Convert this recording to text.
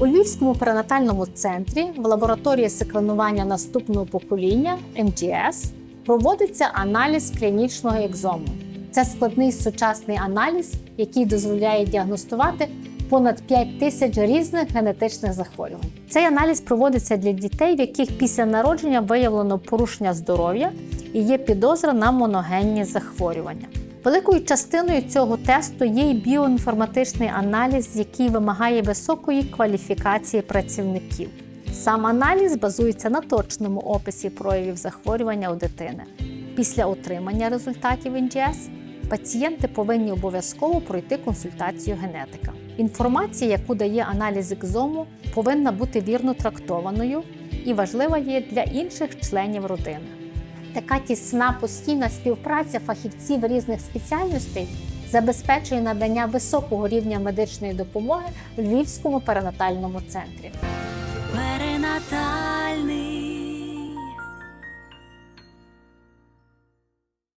У Львівському перинатальному центрі в лабораторії секвенування наступного покоління МGS проводиться аналіз клінічного екзому. Це складний сучасний аналіз, який дозволяє діагностувати понад 5 тисяч різних генетичних захворювань. Цей аналіз проводиться для дітей, в яких після народження виявлено порушення здоров'я і є підозра на моногенні захворювання. Великою частиною цього тесту є й біоінформатичний аналіз, який вимагає високої кваліфікації працівників. Сам аналіз базується на точному описі проявів захворювання у дитини. Після отримання результатів НGS пацієнти повинні обов'язково пройти консультацію генетика. Інформація, яку дає аналіз екзому, повинна бути вірно трактованою і важлива є для інших членів родини. Така тісна постійна співпраця фахівців різних спеціальностей забезпечує надання високого рівня медичної допомоги в Львівському перинатальному центрі. Перинатальний